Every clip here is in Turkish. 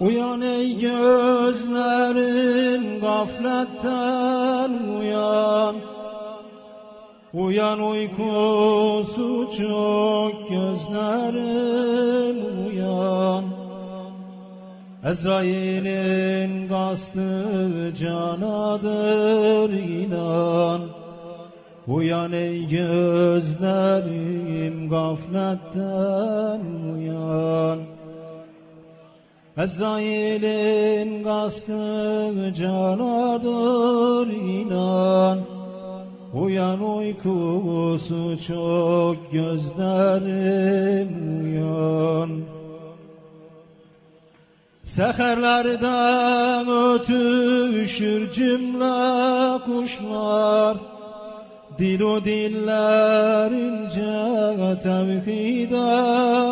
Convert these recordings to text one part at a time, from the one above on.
Uyan ey gözlerim gafletten uyan. Uyan uykusu çok gözlerim uyan. Ezrail'in kastı canadır inan. Uyan ey gözlerim gafletten uyan Ezrail'in kastı canadır inan. Uyan uykusu çok gözlerim uyan. Seherlerden ötüşür cümle kuşlar. Dil o dillerince tevhide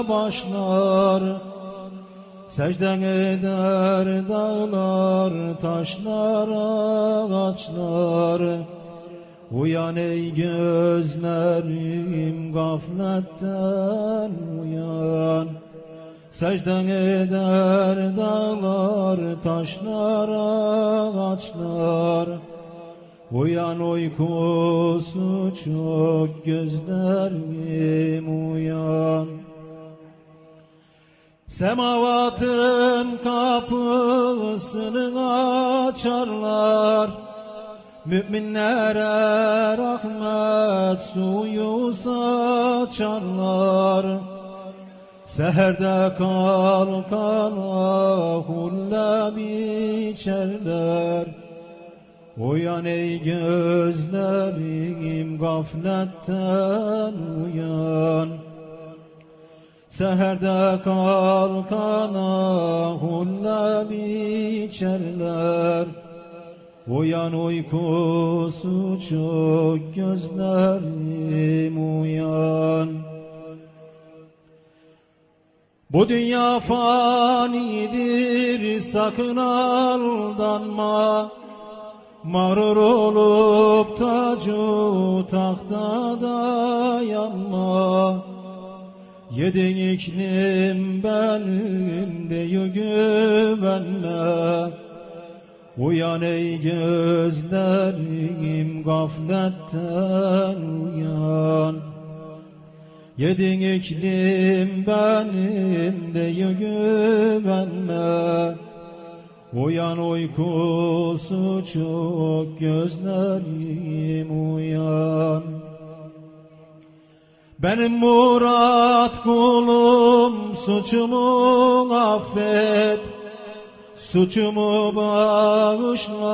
başlar Secden eder dağlar, taşlar, ağaçlar. Uyan ey gözlerim gafletten uyan. Secden eder dağlar, taşlar, ağaçlar. Uyan uykusu çok gözlerim uyan Semavatın kapısını açarlar. Müminlere rahmet suyu saçarlar. Seherde kalkana hulle biçerler. Uyan ey gözlerim gafletten uyan Seherde kalkana hulle biçerler. Uyan uykusu çok gözlerim uyan. Bu dünya fanidir sakın aldanma. Mağrur olup tacu tahtada yanma Yedin iklim benim diyor güvenme Uyan ey gözlerim gafletten uyan. Yedin iklim benim diyor güvenme Uyan uykusu çok gözlerim uyan benim murat kulum suçumu affet. Suçumu bağışla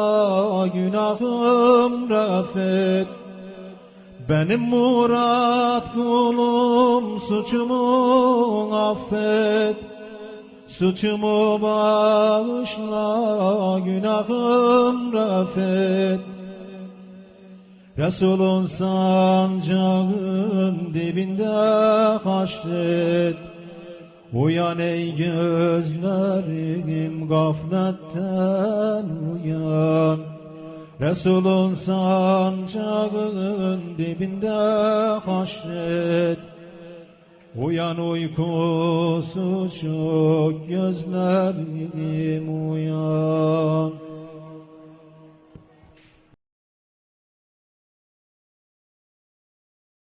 günahım rafet. Benim murat kulum suçumu affet. Suçumu bağışla günahım rafet Resulun sancağın dibinde haşret. Uyan ey gözlerim gafletten uyan. Resulun sancağın dibinde haşret. Uyan uykusu çok gözlerim uyan